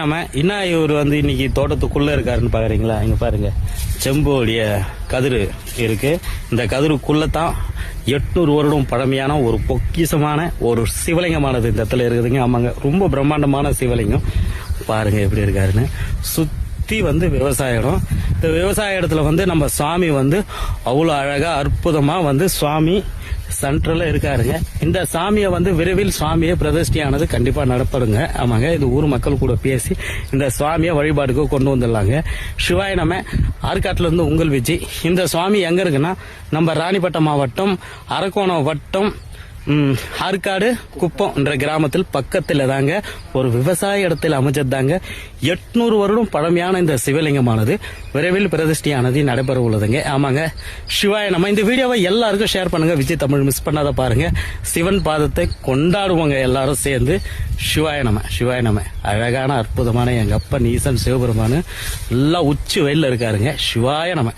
நம்ம என்ன இவர் வந்து இன்னைக்கு தோட்டத்துக்குள்ள இருக்காருன்னு பாக்குறீங்களா? இங்க பாருங்க. செம்போடைய கதிரு இருக்கு. இந்த கதிருக்குள்ள தான் எட்நூறு வருடம் பழமையான ஒரு பொக்கிஷமான ஒரு சிவலிங்கமானது இந்த இடத்துல இருக்குதுங்க. ஆமாங்க. ரொம்ப பிரம்மாண்டமான சிவலிங்கம். பாருங்க எப்படி இருக்காருன்னு. சுத்தி வந்து விவசாய இடம். இந்த விவசாய இடத்துல வந்து நம்ம சுவாமி வந்து அவ்வளோ அழகா அற்புதமா வந்து சுவாமி சென்ட்ரல்ல இருக்காருங்க. இந்த சாமியை வந்து விரைவில் சுவாமியை பிரதிஷ்டியானது கண்டிப்பா நடப்படுங்க. ஆமாங்க இது ஊர் மக்கள் கூட பேசி இந்த சுவாமியை வழிபாடுக்கு கொண்டு வந்துடலாங்க. சிவாய நம்ம ஆற்காட்டுல இருந்து உங்கள் விஜய். இந்த சுவாமி எங்க இருக்குன்னா நம்ம ராணிப்பட்டம் மாவட்டம் அரக்கோணம் வட்டம் ஆற்காடு குப்பம் என்ற கிராமத்தில் பக்கத்தில் தாங்க ஒரு விவசாய இடத்தில் அமைஞ்சதாங்க. எட்நூறு வருடம் பழமையான இந்த சிவலிங்கமானது. விரைவில் பிரதிஷ்டியானது நடைபெற உள்ளதுங்க. ஆமாங்க. சிவாய நம்ம இந்த வீடியோவை எல்லாருக்கும் ஷேர் பண்ணுங்க. விஜய் தமிழ் மிஸ் பண்ணாத பாருங்க. சிவன் பாதத்தை கொண்டாடுவோங்க எல்லாரும் சேர்ந்து. சிவாய நம சிவாய நம. அழகான அற்புதமான எங்க அப்பன் ஈசன் சிவபெருமானு. எல்லாம் உச்சி வெயில்ல இருக்காருங்க. சிவாய நம.